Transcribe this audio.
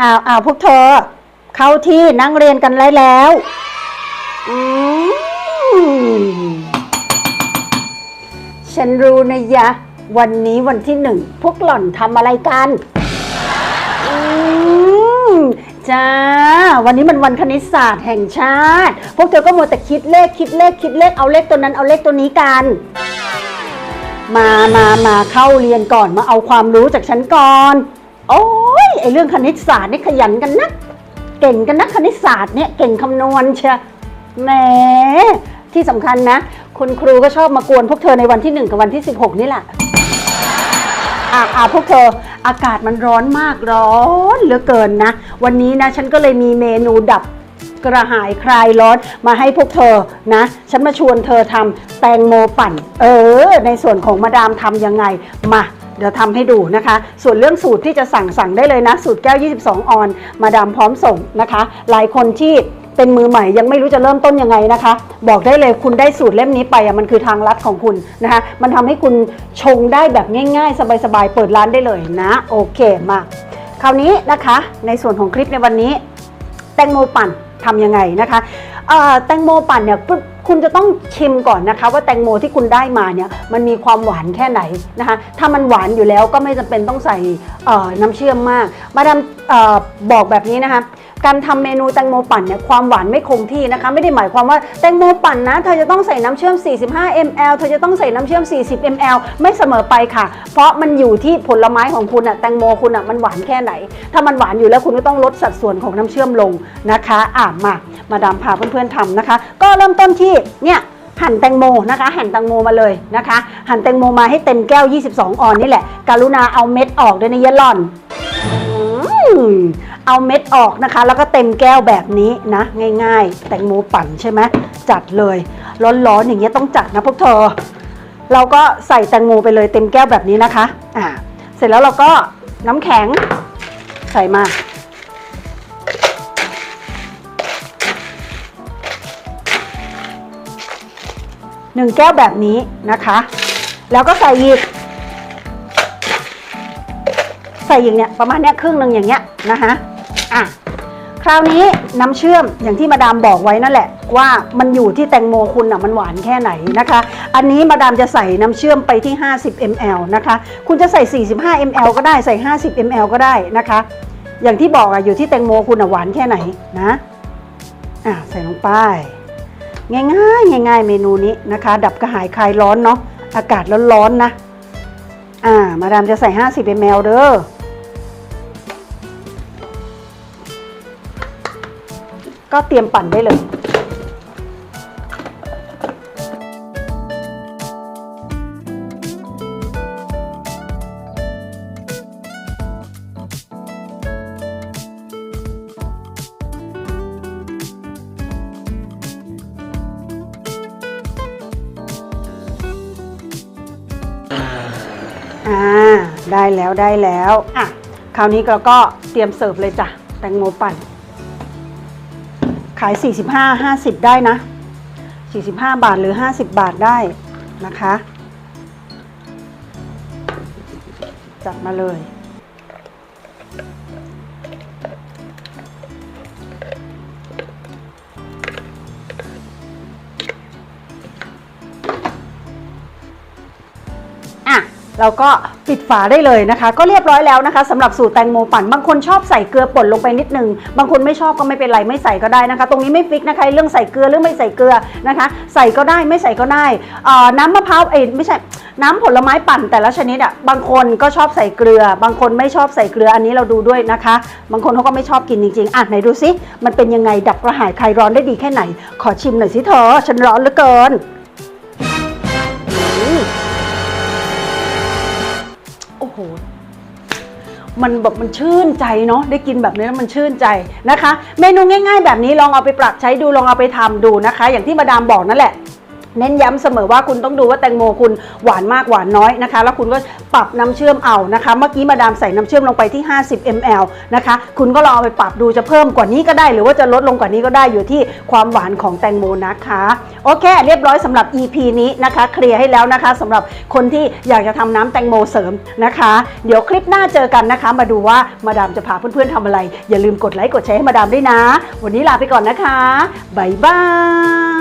อ้าวอ้าวพวกเธอ เข้าที่นั่งเรียนกันได้แล้วอืมฉันรู้นะยะ วันนี้วันที่หนึ่ง พวกหล่อนทำอะไรกันอืมจ้า วันนี้มันวันคณิตศาสตร์แห่งชาติ พวกเธอก็มัวแต่คิดเลขคิดเลขคิดเลขเอาเลขตัวนั้นเอาเลขตัวนี้กัน มามามาเข้าเรียนก่อนมาเอาความรู้จากฉันก่อน โอ้ ไอเรื่องคณิตศาสตร์นี่ขยันกันนะเก่งกันนะคณิตศาสตร์เนี่ยเก่งคำนวณเชียแหมที่สำคัญนะ คุณครูก็ชอบมากวนพวกเธอในวันที่หนึ่งกับวันที่ 16 นี่แหละอะอะพวกเธออากาศมันร้อนมากร้อนเหลือเกินนะ วันนี้นะฉันก็เลยมีเมนูดับกระหายคลายร้อนมาให้พวกเธอนะ ฉันมาชวนเธอทำแตงโมปั่น เออ ในส่วนของมาดามทำยังไงมา เดี๋ยวทำให้ดูนะคะ ส่วนเรื่องสูตรที่จะสั่งสั่งได้เลยนะ สูตรแก้ว 22 ออน มาดามพร้อมส่งนะคะ หลายคนที่เป็นมือใหม่ยังไม่รู้จะเริ่มต้นยังไงนะคะ บอกได้เลยคุณได้สูตรเล่มนี้ไปอะมันคือทางลัดของคุณนะคะ มันทำให้คุณชงได้แบบง่าย ๆ สบายๆ เปิดร้านได้เลยนะ โอเคมาคราวนี้นะคะในส่วนของคลิปในวันนี้ แตงโมปั่นทำยังไงนะคะแตงโมปั่นเนี่ย คุณจะต้องชิมก่อนนะคะ ว่าแตงโมที่คุณได้มาเนี่ยมันมีความหวานแค่ไหนนะคะถ้ามันหวานอยู่แล้วก็ไม่จำเป็นต้องใส่น้ำเชื่อมมาก มาดามออบอกแบบนี้นะคะ การทำเมนูแตงโมปั่นเนี่ยความหวานไม่คงที่นะคะ ไม่ได้หมายความว่าแตงโมปั่นนะเธอจะต้องใส่น้ำเชื่อม 45 ml เธอจะต้องใส่น้ำเชื่อม 40 ml ไม่เสมอไปค่ะ เพราะมันอยู่ที่ผลไม้ของคุณอะแตงโมคุณอะมันหวานแค่ไหน ถ้ามันหวานอยู่แล้วคุณก็ต้องลดสัดส่วนของน้ำเชื่อมลงนะคะอะมามาดามพาเพื่อนๆทำนะคะ ก็เริ่มต้นที่เนี่ยหั่นแตงโมนะคะหั่นแตงโมมาเลยนะคะ หั่นแตงโมมาให้เต็มแก้ว 22 ออนนี่แหละการุณาเอาเม็ดออกด้วยนะยะหล่อน เอาเม็ดออกนะคะ แล้วก็เต็มแก้วแบบนี้นะ ง่าย ๆ แตงโมปั่นใช่ไหมจัดเลย ร้อนๆอย่างเงี้ยต้องจัดนะพวกเธอ เราก็ใส่แตงโมไปเลยเต็มแก้วแบบนี้นะคะอ่าเสร็จแล้วเราก็น้ำแข็งใส่มาหนึ่งแก้วแบบนี้นะคะ แล้วก็ใส่อีก ใส่อย่างเนี้ยประมาณเนี้ยครึ่งหนึ่งอย่างเงี้ยนะคะอะคราวนี้น้ำเชื่อมอย่างที่มาดามบอกไว้นั่นแหละ ว่ามันอยู่ที่แตงโมคุณอะมันหวานแค่ไหนนะคะ อันนี้มาดามจะใส่น้ำเชื่อมไปที่ 50 ml นะคะ คุณจะใส่ 45 ml ก็ได้ใส่ 50 ml ก็ได้นะคะ อย่างที่บอกอะอยู่ที่แตงโมคุณอะหวานแค่ไหนนะอะใส่ลงไป ง่ายๆง่าย ๆ เมนูนี้นะคะ ดับกระหายคลายร้อนเนาะอากาศร้อนๆนะอ่ามาดามจะใส่ 50 ml เด้อ ก็เตรียมปั่นได้เลย อ่า ได้แล้วได้แล้ว อะ คราวนี้เราก็เตรียมเสิร์ฟเลยจ้ะ แตงโมปั่น ขาย 45 50 ได้นะ 45 บาทหรือ 50 บาทได้นะคะ จัดมาเลย เราก็ปิดฝาได้เลยนะคะ ก็เรียบร้อยแล้วนะคะสำหรับสูตรแตงโมปั่น บางคนชอบใส่เกลือป่นลงไปนิดนึง บางคนไม่ชอบก็ไม่เป็นไรไม่ใส่ก็ได้นะคะ ตรงนี้ไม่ฟิกนะคะเรื่องใส่เกลือหรือไม่ใส่เกลือนะคะ ใส่ก็ได้ไม่ใส่ก็ได้น้ำมะพร้าวเอ้ไม่ใช่น้ำผลไม้ปั่นแต่ละชนิดอะบางคนก็ชอบใส่เกลือ บางคนไม่ชอบใส่เกลืออันนี้เราดูด้วยนะคะ บางคนเขาก็ไม่ชอบกินจริงๆอะไหนดูซิมันเป็นยังไงดับกระหายคลายร้อนได้ดีแค่ไหน ขอชิมหน่อยสิเธอฉันร้อนเหลือเกิน มันแบบมันชื่นใจเนาะได้กินแบบนี้แล้วมันชื่นใจนะคะ เมนูง่าย ๆ แบบนี้ลองเอาไปปรับใช้ดูลองเอาไปทำดูนะคะ อย่างที่มาดามบอกนั่นแหละ เน้นย้ำเสมอว่าคุณต้องดูว่าแตงโมคุณหวานมากหวานน้อยนะคะ แล้วคุณก็ปรับน้ำเชื่อมเอานะคะ เมื่อกี้มาดามใส่น้ำเชื่อมลงไปที่ 50 ml นะคะ คุณก็ลองเอาไปปรับดูจะเพิ่มกว่านี้ก็ได้ หรือว่าจะลดลงกว่านี้ก็ได้อยู่ที่ความหวานของแตงโมนะคะ โอเค เรียบร้อยสำหรับ EP นี้นะคะ เคลียร์ให้แล้วนะคะสำหรับคนที่อยากจะทำน้ำแตงโมเสริมนะคะ เดี๋ยวคลิปหน้าเจอกันนะคะ มาดูว่ามาดามจะพาเพื่อนๆทำอะไร อย่าลืมกดไลค์กดแชร์ให้มาดามด้วยนะ วันนี้ลาไปก่อนนะคะบ๊ายบาย